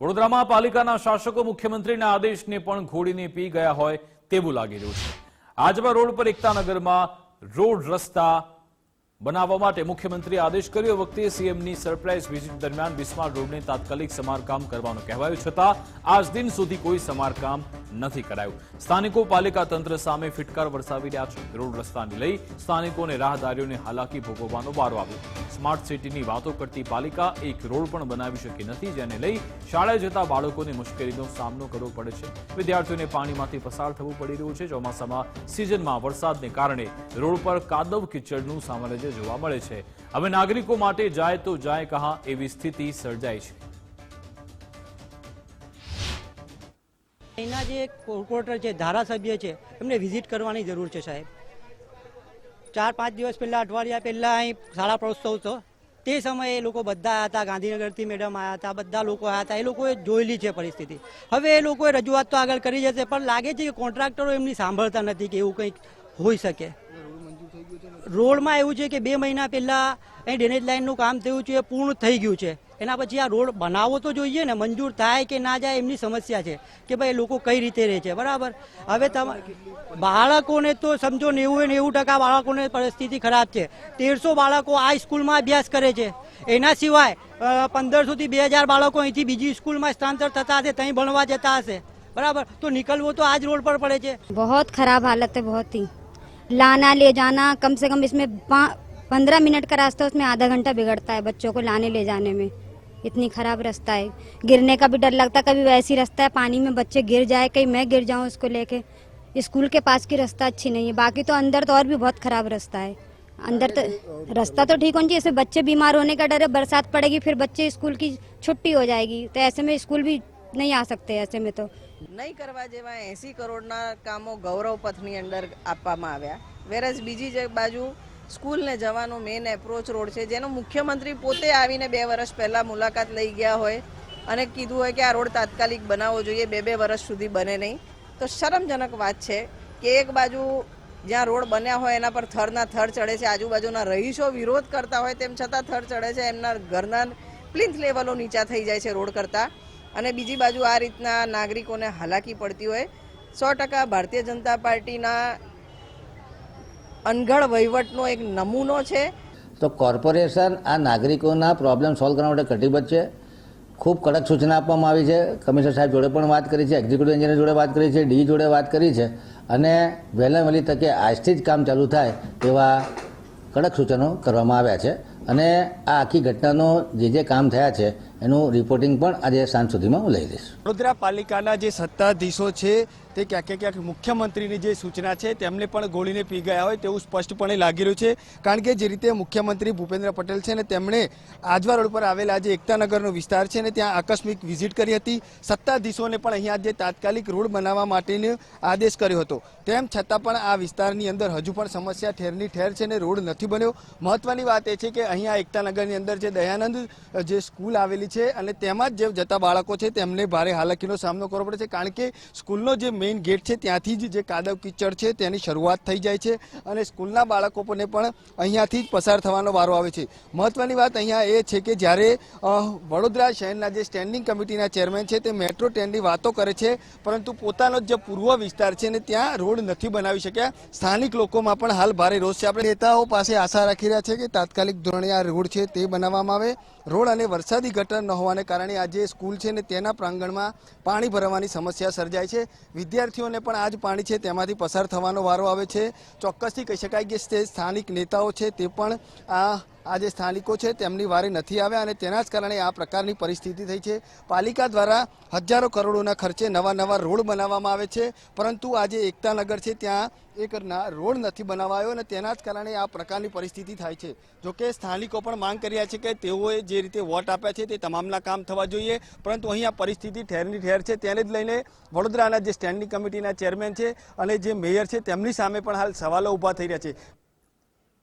વડોદરામાં પાલિકાના શાસકો મુખ્યમંત્રીના આદેશને પણ ઘોડીને પી ગયા હોય તેવું લાગી રહ્યું છે. આજવા રોડ પર એકતાનગરમાં રોડ રસ્તા બનાવવા માટે મુખ્યમંત્રીએ આદેશ કર્યો. વખતે સીએમની સરપ્રાઇઝ વિઝિટ દરમિયાન બિસ્માર રોડને તાત્કાલિક સમારકામ કરવાનું કહેવાયું. છતાં, આજ દિન સુધી કોઈ સમારકામ નથી કરાયું. સ્થાનિકો પાલિકા તંત્ર સામે ફિટકાર વરસાવી રહ્યા છે. રોડ રસ્તાને લઈ સ્થાનિકોને રાહદારીઓને હાલાકી ભોગવવાનો વારો આવ્યો. સ્માર્ટ સિટીની વાતો કરતી પાલિકા એક રોડ પણ બનાવી શકી નથી, જેને લઈ શાળાએ જતા બાળકોને મુશ્કેલીનો સામનો કરવો પડે છે. વિદ્યાર્થીઓને પાણીમાંથી પસાર થવું પડી રહ્યું છે. ચોમાસામાં સિઝનમાં વરસાદને કારણે રોડ પર કાદવ કિચડનું સામ્રાજ્ય જોવા મળે છે. હવે નાગરિકો માટે જાય તો જાય કહા એવી સ્થિતિ સર્જાઈ છે. અહીંના જે કોર્પોરેટર છે, ધારાસભ્ય છે, એમને વિઝિટ કરવાની જરૂર છે સાહેબ. ચાર પાંચ દિવસ પહેલાં અઠવાડિયા પહેલાં અહીં શાળા પ્રોત્સવ હતો. તે સમયે એ લોકો બધા આવ્યા હતા, ગાંધીનગરથી મેડમ આવ્યા હતા, બધા લોકો આવ્યા હતા, એ લોકોએ જોયેલી છે પરિસ્થિતિ. હવે એ લોકોએ રજૂઆત તો આગળ કરી જશે, પણ લાગે છે કે કોન્ટ્રાક્ટરો એમની સાંભળતા નથી કે એવું કંઈક હોઈ શકે. રોડમાં એવું છે કે બે મહિના પહેલાં અહીં ડ્રેનેજ લાઇનનું કામ થયું છે, એ પૂર્ણ થઈ ગયું છે. એના પછી આ રોડ બનાવવો તો જોઈએ ને મંજૂર થાય કે ના જાય એમની સમસ્યા છે કે ભાઈ લોકો કઈ રીતે રહે છે બરાબર હવે તમે બાળકોને તો સમજો નેવું નેવું ટકા બાળકોને પરિસ્થિતિ ખરાબ છે તેરસો બાળકો આ સ્કૂલમાં અભ્યાસ કરે છે એના સિવાય પંદરસોથી બે હજાર બાળકો અહીંથી બીજી સ્કૂલમાં સ્થળાંતર થતા હશે ત્યાં ભણવા જતા હશે બરાબર તો નીકળવો તો આ જ રોડ પર પડે છે बहुत खराब हालत है बहुत ही लाना ले जाना कम से कम इसमें पंद्रह मिनट का रास्ता उसमें आधा घंटा बिगड़ता है बच्चों को लाने ले जाने में इतनी खराब रास्ता है गिरने का भी डर लगता है कभी वैसी रास्ता है पानी में बच्चे गिर जाए कहीं मैं गिर जाऊं उसको लेके स्कूल के पास की रास्ता अच्छी नहीं है बाकी तो अंदर तो और भी बहुत खराब रास्ता है अंदर तो रास्ता तो ठीक होना चाहिए इसमें बच्चे बीमार होने का डर है बरसात पड़ेगी फिर बच्चे स्कूल की छुट्टी हो जाएगी तो ऐसे में स्कूल भी नहीं आ सकते ऐसे में तो નહીં કરવા જેવા એંસી કરોડના કામો ગૌરવ પથની અંદર આપવામાં આવ્યા વેરસ બીજી જ બાજુ સ્કૂલને જવાનો મેઇન એપ્રોચ રોડ છે, જેનો મુખ્યમંત્રી પોતે આવીને બે વર્ષ પહેલાં મુલાકાત લઈ ગયા હોય અને કીધું હોય કે આ રોડ તાત્કાલિક બનાવવો જોઈએ, બે બે વર્ષ સુધી બને નહીં. તો શરમજનક વાત છે કે એક બાજુ જ્યાં રોડ બન્યા હોય એના પર થરના થર ચડે છે, આજુબાજુના રહીશો વિરોધ કરતા હોય તેમ છતાં થર ચડે છે, એમના ઘરના પ્લિન્થ લેવલો નીચા થઈ જાય છે રોડ કરતાં. અને બીજી બાજુ આ રીતના નાગરિકોને હાલાકી પડતી હોય. સો ટકા ભારતીય જનતા પાર્ટીના અનગઢ વહીવટનો એક નમૂનો છે. તો કોર્પોરેશન આ નાગરિકોના પ્રોબ્લેમ સોલ્વ કરવા માટે કટિબદ્ધ છે. ખૂબ કડક સૂચના આપવામાં આવી છે. કમિશનર સાહેબ જોડે પણ વાત કરી છે. એક્ઝિક્યુટિવ એન્જિનિયર જોડે વાત કરી છે. ડી જોડે વાત કરી છે. અને વહેલા વહેલી તકે આજથી જ કામ ચાલુ થાય તેવા કડક સૂચનો કરવામાં આવ્યા છે. અને આ આખી ઘટનાનો જે જે કામ થયા છે એનું રિપોર્ટિંગ પણ આજે સાંજ સુધીમાં હું લઈ લઈશ વડોદરા પાલિકાના જે સત્તાધીશો છે, તે ક્યાંક ક્યાંક મુખ્યમંત્રીની જે સૂચના છે, તેમને પણ ગોળીને પી ગયા હોય તેવું સ્પષ્ટપણે લાગી રહ્યું છે. કારણ કે જે રીતે મુખ્યમંત્રી ભૂપેન્દ્ર પટેલ છે ને તેમણે આજવા રોડ પર આવેલા જે એકતાનગરનો વિસ્તાર છે ને ત્યાં આકસ્મિક વિઝિટ કરી હતી. સત્તાધીશોને પણ અહીંયા જે તાત્કાલિક રોડ બનાવવા માટેનો આદેશ કર્યો હતો. તેમ છતાં પણ આ વિસ્તારની અંદર હજુ પણ સમસ્યા ઠેરની ઠેર છે ને રોડ નથી બન્યો. મહત્વની વાત એ છે કે અહીંયા એકતાનગરની અંદર જે દયાનંદ, જે સ્કૂલ આવેલી છે અને તેમાં જ જે જતા બાળકો છે તેમને ભારે હાલાકીનો સામનો કરવો પડે છે. કારણ કે સ્કૂલનો જે મેઇન ગેટ છે ત્યાંથી જ જે કાદવ કીચડ છે તેની શરૂઆત થઈ જાય છે અને સ્કૂલના બાળકોને પણ અહીંયાથી જ પસાર થવાનો વારો આવે છે. મહત્વની વાત અહીંયા એ છે કે જ્યારે વડોદરા શહેરના જે સ્ટેન્ડિંગ કમિટીના ચેરમેન છે તે મેટ્રો ટ્રેનની વાતો કરે છે, પરંતુ પોતાનો જે પૂર્વ વિસ્તાર છે ને ત્યાં રોડ નથી બનાવી શક્યા. સ્થાનિક લોકોમાં પણ હાલ ભારે રોષ છે. આપણે નેતાઓ પાસે આશા રાખી રહ્યા છે કે તાત્કાલિક ધોરણે આ રોડ છે તે બનાવવામાં આવે. રોડ અને વરસાદી ગટર ન હોવાને કારણે આ જે સ્કૂલ છે ને તેના પ્રાંગણમાં પાણી ભરવાની સમસ્યા સર્જાય છે. વિદ્યાર્થીઓને પણ આ જ પાણી છે તેમાંથી પસાર થવાનો વારો આવે છે. ચોક્કસથી કહી શકાય કે તે સ્થાનિક નેતાઓ છે તે પણ આ આ જે સ્થાનિકો છે તેમની વારે નથી આવ્યા અને તેના જ કારણે આ પ્રકારની પરિસ્થિતિ થઈ છે. પાલિકા દ્વારા હજારો કરોડોના ખર્ચે નવા નવા રોડ બનાવવામાં આવે છે. પરંતુ આજે એકતાનગર છે, ત્યાં એક રોડ નથી બનાવાયો અને તેના જ કારણે આ પ્રકારની પરિસ્થિતિ થાય છે. જોકે સ્થાનિકો પણ માંગ કર્યા છે કે તેઓએ જે રીતે વોટ આપ્યા છે તે તમામના કામ થવા જોઈએ. પરંતુ અહીં આ પરિસ્થિતિ ઠેરની ઠેર છે. તેને જ લઈને વડોદરાના જે સ્ટેન્ડિંગ કમિટીના ચેરમેન છે અને જે મેયર છે, તેમની સામે પણ હાલ સવાલો ઊભા થઈ રહ્યા છે.